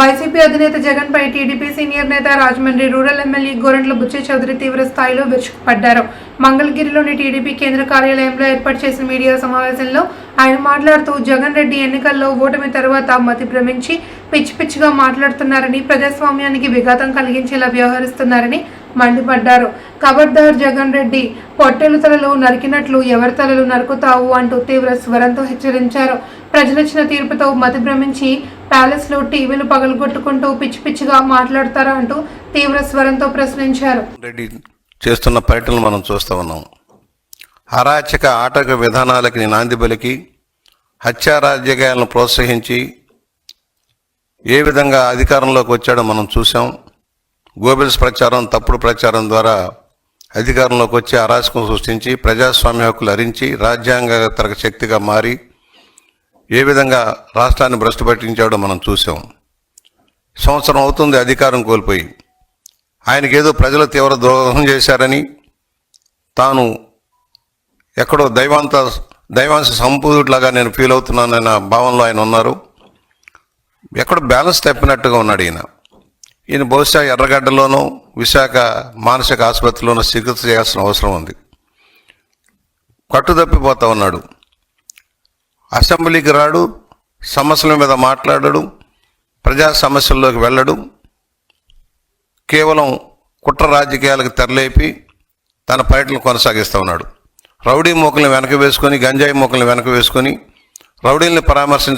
YCP అధినేత జగన్పై TDP senior నేత రాజమండ్రి రూరల్ ఎమ్మెల్యే గోరంట్ల బుచ్చ చౌదరి తీవ్ర స్థాయిలో విరుచుకుపడ్డారు. మంగళగిరిలోని టీడీపీ కేంద్ర కార్యాలయంలో ఏర్పాటు చేసిన మీడియా సమావేశంలో ఆయన మాట్లాడుతూ జగన్ రెడ్డి ఎన్నికల్లో ఓటమి తర్వాత మతి భ్రమించి పిచ్చి పిచ్చిగా మాట్లాడుతున్నారని ప్రజాస్వామ్యానికి విఘాతం కలిగించేలా వ్యవహరిస్తున్నారని మండిపడ్డారు. ఖబర్దార్ జగన్ రెడ్డి పొట్టెలు తలలు నరికినట్లు ఎవరి తలలు నరుకుతావు అంటూ తీవ్ర స్వరంతో హెచ్చరించారు. ప్రజలిచ్చిన తీర్పుతో మతి భ్రమించి ప్యాలెస్లో టీవీలు పగలగొట్టుకుంటూ పిచ్చి పిచ్చిగా మాట్లాడతారా అంటూ తీవ్ర స్వరంతో ప్రశ్నించారు. రెడ్డి చేస్తున్న పర్యటనలు మనం చూస్తూ ఉన్నాం. అరాచక ఆటక విధానాలకి నాంది పలికి హత్యారాజ్యాలను ప్రోత్సహించి ఏ విధంగా అధికారంలోకి వచ్చాడో మనం చూసాం గోబెల్స్ ప్రచారం తప్పుడు ప్రచారం ద్వారా అధికారంలోకి వచ్చి అరాచకం సృష్టించి ప్రజాస్వామ్య హక్కులు హరించి రాజ్యాంగతరక శక్తిగా మారి ఏ విధంగా రాష్ట్రాన్ని భ్రష్టు పట్టించాడో మనం చూసాం సంవత్సరం అవుతుంది అధికారం కోల్పోయి. ఆయనకి ఏదో ప్రజలు తీవ్ర ద్రోహం చేశారని తాను ఎక్కడో దైవాంత దైవాంశ సంపూర్ణలాగా నేను ఫీల్ అవుతున్నానన్న భావనలో ఆయన ఉన్నారు. ఎక్కడో బ్యాలెన్స్ తప్పినట్టుగా ఉన్నాడు ఈయన. ఈయన బహుశా ఎర్రగడ్డలోనూ విశాఖ మానసిక ఆసుపత్రిలోనూ చికిత్స చేయాల్సిన అవసరం ఉంది. కట్టుదప్పిపోతా ఉన్నాడు. అసెంబ్లీకి రాడు సమస్యల మీద మాట్లాడడు ప్రజా సమస్యల్లోకి వెళ్ళడు. కేవలం కుట్ర రాజకీయాలకు తెరలేపి తన పర్యటన కొనసాగిస్తూ ఉన్నాడు. రౌడీ మూకల్ని వెనక వేసుకొని గంజాయి మూకల్ని వెనక వేసుకొని రౌడీల్ని పరామర్శించ